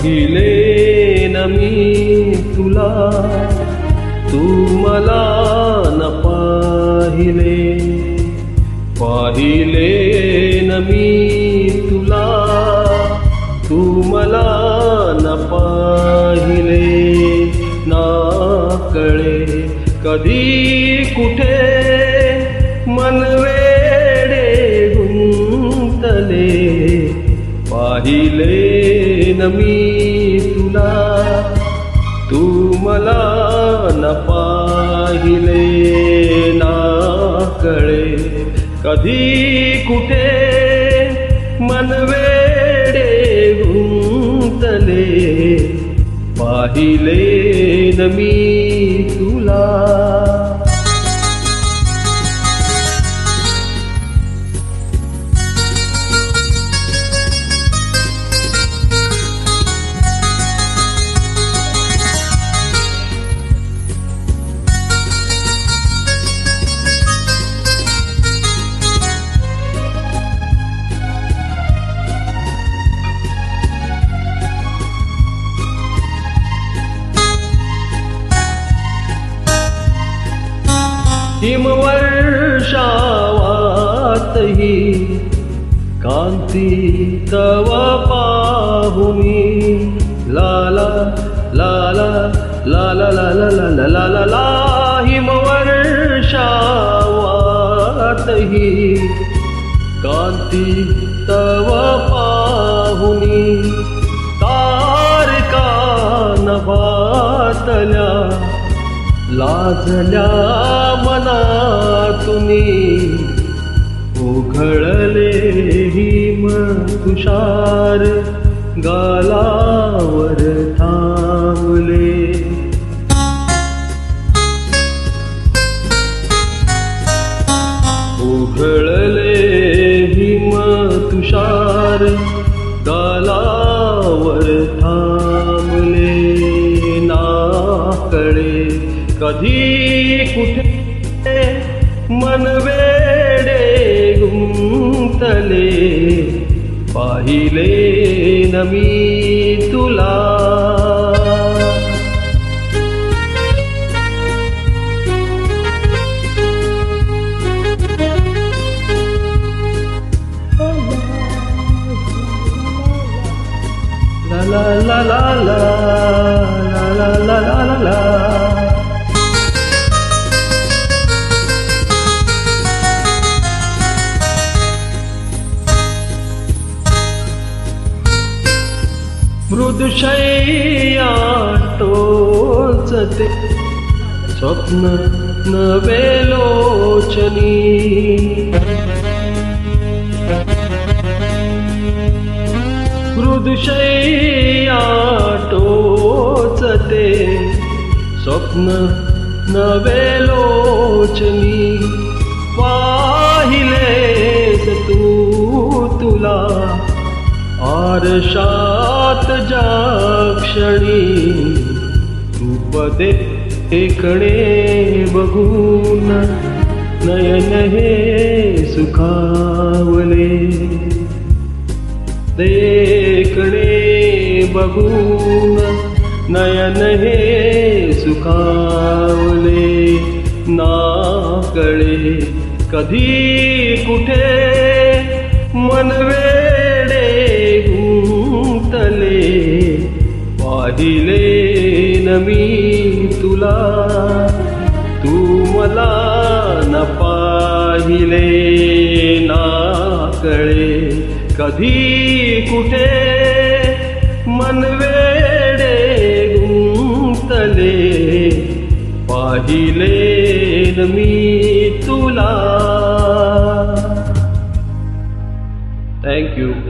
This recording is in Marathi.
पाहिले न मी तुला तू मला न पाहिले. पाहिले न मी तुला तू मला न पाहिले. ना कळे कधी कुठे मन वेडे गुंतले. पाहिले न मी तुला. तू मला न पाहिले ना कळे. कधी कुठे मन वेडे गुंतले. पाहिले न मी तुला. हिमवर्षावातही कांती तव पाहुनी लाला लाला लाला लाला लाला लाला ला हिमवर्षावातही कांती तव पाहुनी तारका नवातल्या लाजल्या उघळले हिम तुषार गालावर थांबले. उघळले हिम तुषार गालावर थांबले. ना कळे कधी कुठे మను వేడేగుంతలే పాహిలేనమీ తులా la la la la la la la la la la la मृदुशय्या टोचते स्वप्न नवे लोचनी हृदशय्या टोचते स्वप्न नवे लोचनी पाहिलेस तू तुला आरशात ज्या क्षणी. रूप देखणे बघून नयन हे सुखावले. देखणे बघून नयन हे सुखावले. ना कळे कधी कुठे मनवे पाहिले न मी तुला. तू मला न पाहिले ना कळे. कधी कुठे मन वेडे गुंतले. पाहिले न मी तुला. थँक्यू